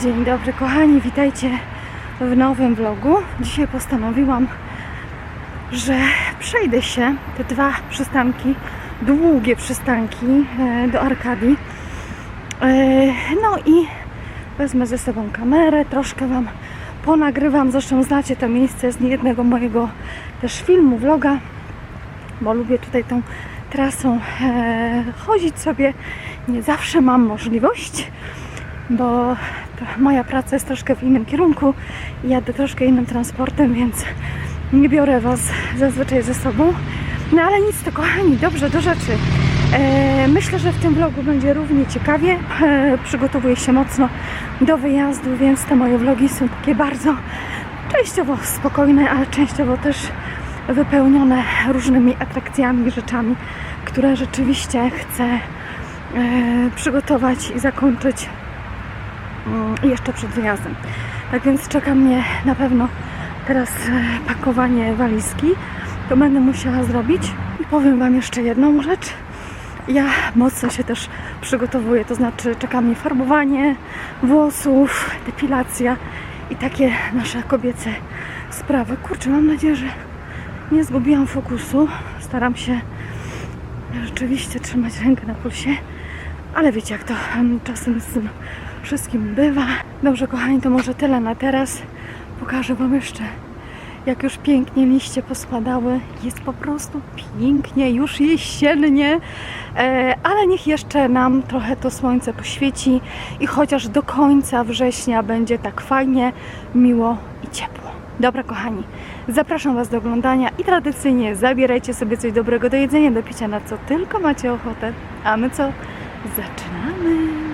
Dzień dobry kochani, witajcie w nowym vlogu. Dzisiaj postanowiłam, że przejdę się te dwa przystanki, długie przystanki e, do Arkadii. E, No i wezmę ze sobą kamerę, troszkę Wam ponagrywam. Zresztą znacie to miejsce z niejednego mojego też filmu, vloga, bo lubię tutaj tą trasą e, chodzić sobie. Nie zawsze mam możliwość bo moja praca jest troszkę w innym kierunku jadę troszkę innym transportem, więc nie biorę Was zazwyczaj ze sobą. No ale nic to kochani, dobrze do rzeczy. E, myślę, że w tym vlogu będzie równie ciekawie. E, przygotowuję się mocno do wyjazdu, więc te moje vlogi są takie bardzo częściowo spokojne, ale częściowo też wypełnione różnymi atrakcjami, rzeczami, które rzeczywiście chcę e, przygotować i zakończyć jeszcze przed wyjazdem. Tak więc czeka mnie na pewno teraz e, pakowanie walizki. To będę musiała zrobić. I powiem Wam jeszcze jedną rzecz. Ja mocno się też przygotowuję, to znaczy czeka mnie farbowanie włosów, depilacja i takie nasze kobiece sprawy. Kurczę, mam nadzieję, że nie zgubiłam fokusu. Staram się rzeczywiście trzymać rękę na pulsie. Ale wiecie, jak to em, czasem z tym wszystkim bywa. Dobrze, kochani, to może tyle na teraz. Pokażę Wam jeszcze, jak już pięknie liście pospadały. Jest po prostu pięknie, już jesiennie, e, ale niech jeszcze nam trochę to słońce poświeci i chociaż do końca września będzie tak fajnie, miło i ciepło. Dobra, kochani, zapraszam Was do oglądania i tradycyjnie zabierajcie sobie coś dobrego do jedzenia, do picia, na co tylko macie ochotę. A my co? Zaczynamy!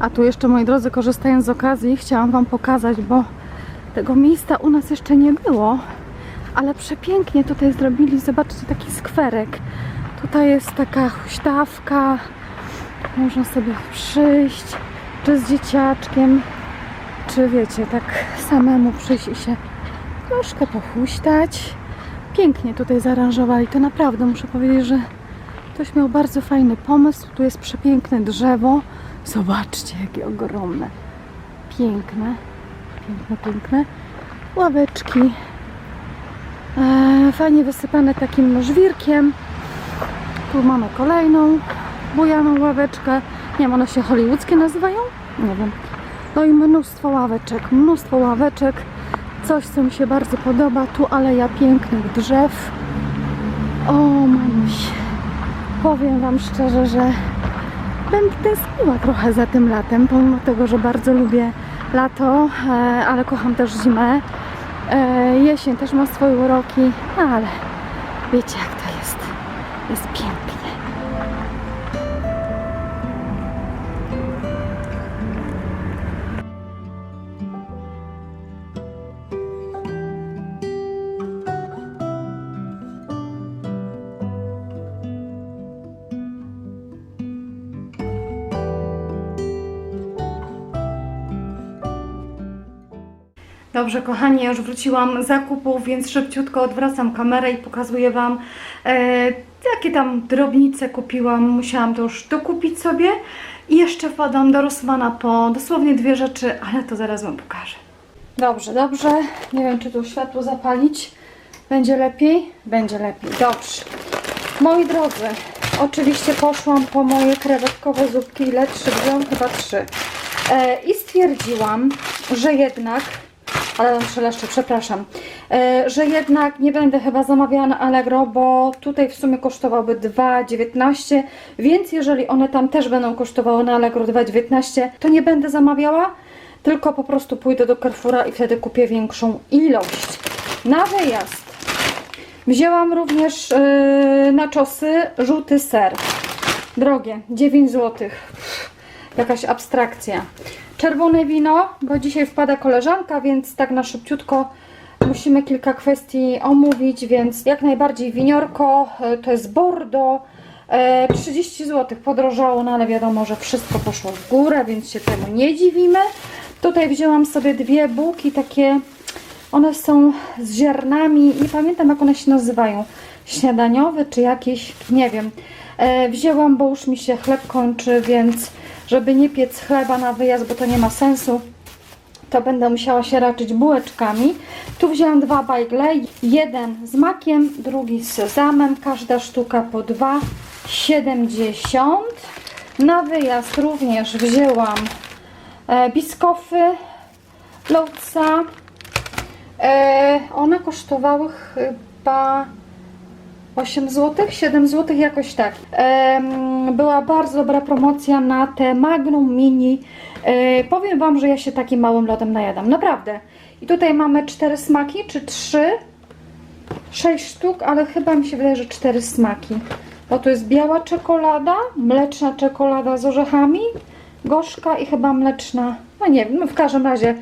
A tu jeszcze, moi drodzy, korzystając z okazji, chciałam Wam pokazać, bo tego miejsca u nas jeszcze nie było, ale przepięknie tutaj zrobili, zobaczcie, taki skwerek. Tutaj jest taka huśtawka, można sobie przyjść, czy z dzieciaczkiem, czy wiecie, tak samemu przyjść i się troszkę pochuśtać. Pięknie tutaj zaaranżowali, to naprawdę muszę powiedzieć, że ktoś miał bardzo fajny pomysł. Tu jest przepiękne drzewo. Zobaczcie, jakie ogromne. Piękne. Piękne, piękne. Ławeczki. E, fajnie wysypane takim żwirkiem. Tu mamy kolejną bujaną ławeczkę. Nie wiem, one się hollywoodzkie nazywają? Nie wiem. No i mnóstwo ławeczek, mnóstwo ławeczek. Coś, co mi się bardzo podoba. Tu aleja pięknych drzew. O, mamuś. Powiem Wam szczerze, że będę tęskniła trochę za tym latem, pomimo tego, że bardzo lubię lato, e, ale kocham też zimę. E, Jesień też ma swoje uroki, no ale wiecie jak to jest. Jest pięknie. Dobrze, kochani, już wróciłam z zakupów, więc szybciutko odwracam kamerę i pokazuję Wam, e, jakie tam drobnice kupiłam. Musiałam to już dokupić sobie i jeszcze wpadam do Rossmana po dosłownie dwie rzeczy, ale to zaraz Wam pokażę. Dobrze, dobrze. Nie wiem, czy tu światło zapalić. Będzie lepiej? Będzie lepiej. Dobrze. Moi drodzy, oczywiście poszłam po moje krewetkowe zupki. Ile? Trzy wziąłem? Chyba trzy. E, I stwierdziłam, że jednak ale tam szeleszczę, przepraszam, e, że jednak nie będę chyba zamawiała na Allegro, bo tutaj w sumie kosztowałby 2,19, więc jeżeli one tam też będą kosztowały na Allegro 2,19, to nie będę zamawiała, tylko po prostu pójdę do Carrefoura i wtedy kupię większą ilość. Na wyjazd wzięłam również yy, na czosy żółty ser. Drogie, 9 zł. Jakaś abstrakcja. Czerwone wino, bo dzisiaj wpada koleżanka, więc tak na szybciutko musimy kilka kwestii omówić, więc jak najbardziej winiorko, e, to jest Bordeaux, e, 30 zł podrożało, no ale wiadomo, że wszystko poszło w górę, więc się temu nie dziwimy. Tutaj wzięłam sobie dwie bułki takie, one są z ziarnami, nie pamiętam jak one się nazywają, śniadaniowe czy jakieś, nie wiem. E, wzięłam, bo już mi się chleb kończy, więc żeby nie piec chleba na wyjazd, bo to nie ma sensu, to będę musiała się raczyć bułeczkami. Tu wzięłam dwa bajgle, jeden z makiem, drugi z sezamem, każda sztuka po 2,70. Na wyjazd również wzięłam e, biskofy Lotsa. E, one kosztowały chyba 8 zł, 7 zł, jakoś tak. Była bardzo dobra promocja na te Magnum Mini. E, powiem Wam, że ja się takim małym lodem najadam, naprawdę. I tutaj mamy 4 smaki, czy 3? 6 sztuk, ale chyba mi się wydaje, że 4 smaki. Bo to jest biała czekolada, mleczna czekolada z orzechami, gorzka i chyba mleczna, no nie wiem, no w każdym razie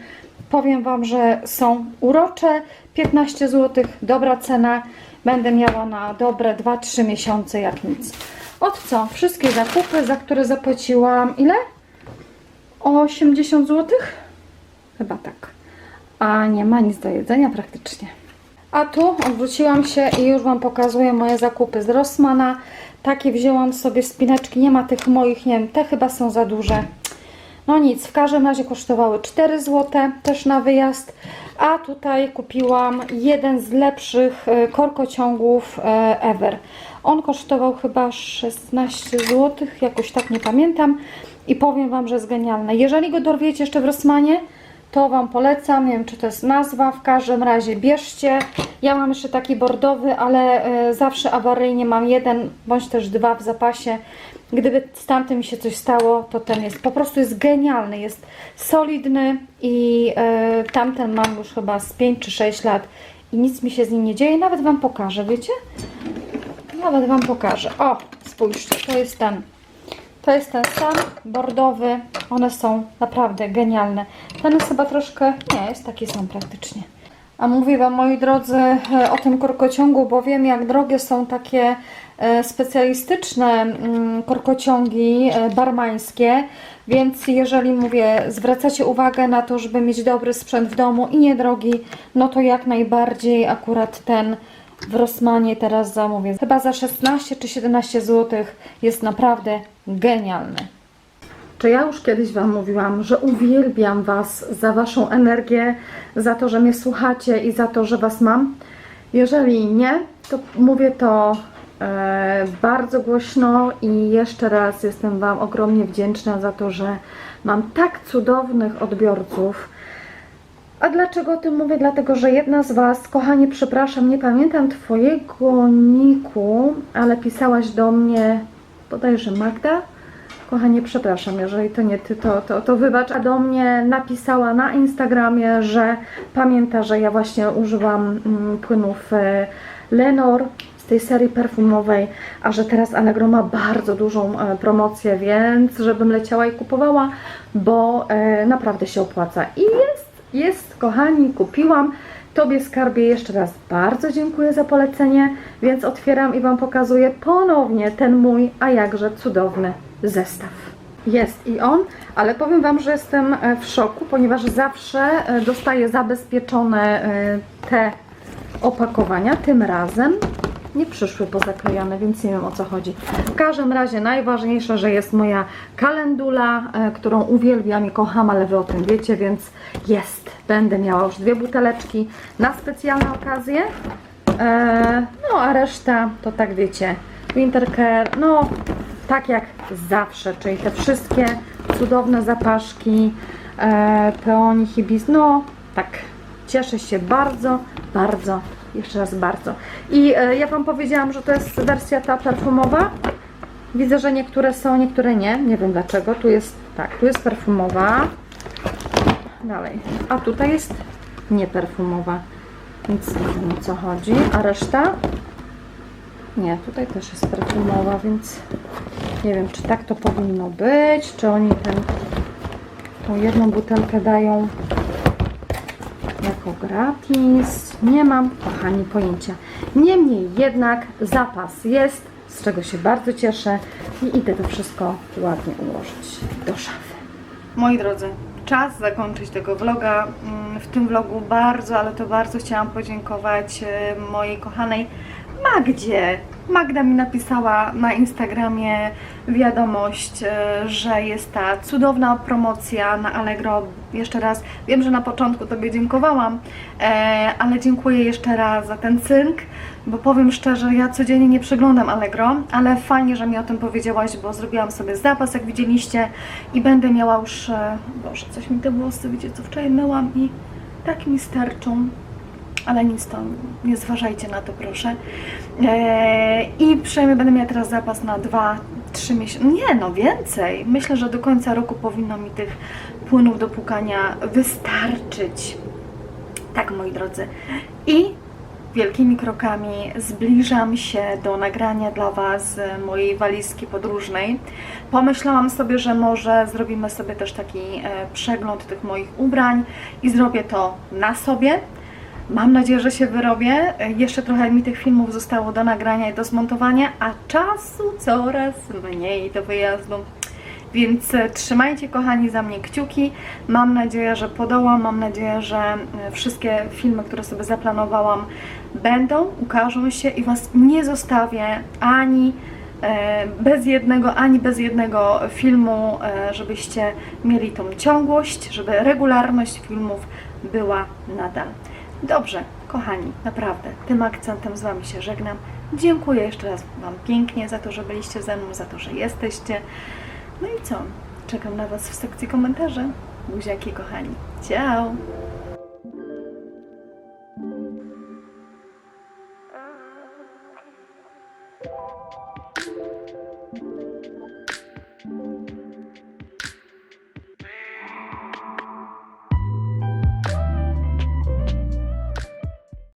powiem Wam, że są urocze, 15 zł, dobra cena, będę miała na dobre 2-3 miesiące jak nic. Od co? Wszystkie zakupy, za które zapłaciłam ile? 80 zł? Chyba tak. A nie ma nic do jedzenia praktycznie. A tu odwróciłam się i już Wam pokazuję moje zakupy z Rossmana. Takie wzięłam sobie spineczki, nie ma tych moich, nie wiem, te chyba są za duże. No nic, w każdym razie kosztowały 4 zł, też na wyjazd. A tutaj kupiłam jeden z lepszych e, korkociągów e, ever. On kosztował chyba 16 zł, jakoś tak nie pamiętam. I powiem Wam, że jest genialny. Jeżeli go dorwiecie jeszcze w Rossmanie, to Wam polecam. Nie wiem, czy to jest nazwa. W każdym razie bierzcie. Ja mam jeszcze taki bordowy, ale e, zawsze awaryjnie mam jeden bądź też dwa w zapasie. Gdyby z tamtym mi się coś stało, to ten jest po prostu jest genialny. Jest solidny i e, tamten mam już chyba z 5 czy 6 lat i nic mi się z nim nie dzieje. Nawet Wam pokażę, wiecie? Nawet Wam pokażę. O, spójrzcie, to jest ten. To jest ten sam, bordowy. One są naprawdę genialne. Ten jest chyba troszkę, nie, jest taki sam praktycznie. A mówię Wam, moi drodzy, e, o tym korkociągu, bo wiem, jak drogie są takie e, specjalistyczne mm, korkociągi e, barmańskie, więc jeżeli mówię, zwracacie uwagę na to, żeby mieć dobry sprzęt w domu i niedrogi, no to jak najbardziej akurat ten w Rossmanie teraz zamówię. Chyba za 16 czy 17 zł jest naprawdę genialny. Czy ja już kiedyś Wam mówiłam, że uwielbiam Was za Waszą energię, za to, że mnie słuchacie i za to, że Was mam? Jeżeli nie, to mówię to e, bardzo głośno i jeszcze raz jestem Wam ogromnie wdzięczna za to, że mam tak cudownych odbiorców. A dlaczego o tym mówię? Dlatego, że jedna z Was, kochanie, przepraszam, nie pamiętam Twojego niku, ale pisałaś do mnie, bodajże Magda? Kochanie, przepraszam, jeżeli to nie Ty, to, to, to wybacz. A do mnie napisała na Instagramie, że pamięta, że ja właśnie używam mm, płynów e, Lenor z tej serii perfumowej, a że teraz Allegro ma bardzo dużą e, promocję, więc żebym leciała i kupowała, bo e, naprawdę się opłaca. I jest, jest, kochani, kupiłam. Tobie skarbie jeszcze raz bardzo dziękuję za polecenie, więc otwieram i Wam pokazuję ponownie ten mój, a jakże cudowny zestaw. Jest i on, ale powiem Wam, że jestem e, w szoku, ponieważ zawsze e, dostaję zabezpieczone e, te opakowania. Tym razem nie przyszły pozaklejone, więc nie wiem o co chodzi. W każdym razie najważniejsze, że jest moja kalendula, e, którą uwielbiam i kocham, ale Wy o tym wiecie, więc jest. Będę miała już dwie buteleczki na specjalne okazje. E, no a reszta to tak wiecie, Wintercare, no tak jak zawsze, czyli te wszystkie cudowne zapaszki, e, peoni, hibis, no tak, cieszę się bardzo, bardzo, jeszcze raz bardzo. I e, ja Wam powiedziałam, że to jest wersja ta perfumowa. Widzę, że niektóre są, niektóre nie. Nie wiem dlaczego. Tu jest, tak, tu jest perfumowa. Dalej. A tutaj jest nieperfumowa. Więc nie wiem o co chodzi. A reszta? Nie, tutaj też jest perfumowa, więc nie wiem, czy tak to powinno być, czy oni ten, tą jedną butelkę dają info gratis. Nie mam, kochani, pojęcia. Niemniej jednak zapas jest, z czego się bardzo cieszę i idę to wszystko ładnie ułożyć do szafy. Moi drodzy, czas zakończyć tego vloga. Mm, W tym vlogu bardzo, ale to bardzo chciałam podziękować e, mojej kochanej Magdzie. Magda mi napisała na Instagramie wiadomość, e, że jest ta cudowna promocja na Allegro. Jeszcze raz, wiem, że na początku Tobie dziękowałam, e, ale dziękuję jeszcze raz za ten cynk, bo powiem szczerze, ja codziennie nie przeglądam Allegro, ale fajnie, że mi o tym powiedziałaś, bo zrobiłam sobie zapas, jak widzieliście i będę miała już, e, Boże, coś mi te włosy, wiecie co, wczoraj myłam i tak mi sterczą ale nic to, nie zważajcie na to proszę. Eee, I przynajmniej będę miała teraz zapas na 2-3 miesiące, nie no więcej. Myślę, że do końca roku powinno mi tych płynów do płukania wystarczyć. Tak moi drodzy. I wielkimi krokami zbliżam się do nagrania dla Was mojej walizki podróżnej. Pomyślałam sobie, że może zrobimy sobie też taki e, przegląd tych moich ubrań i zrobię to na sobie. Mam nadzieję, że się wyrobię. Jeszcze trochę mi tych filmów zostało do nagrania i do zmontowania, a czasu coraz mniej do wyjazdu. Więc e, trzymajcie kochani za mnie kciuki. Mam nadzieję, że podołam. Mam nadzieję, że e, wszystkie filmy, które sobie zaplanowałam, będą, ukażą się i Was nie zostawię ani e, bez jednego, ani bez jednego filmu, żebyście mieli tą ciągłość, żeby regularność filmów była nadal. Dobrze, kochani, naprawdę, tym akcentem z Wami się żegnam. Dziękuję jeszcze raz Wam pięknie za to, że byliście ze mną, za to, że jesteście. No i co? Czekam na Was w sekcji komentarzy. Buziaki, kochani. Ciao!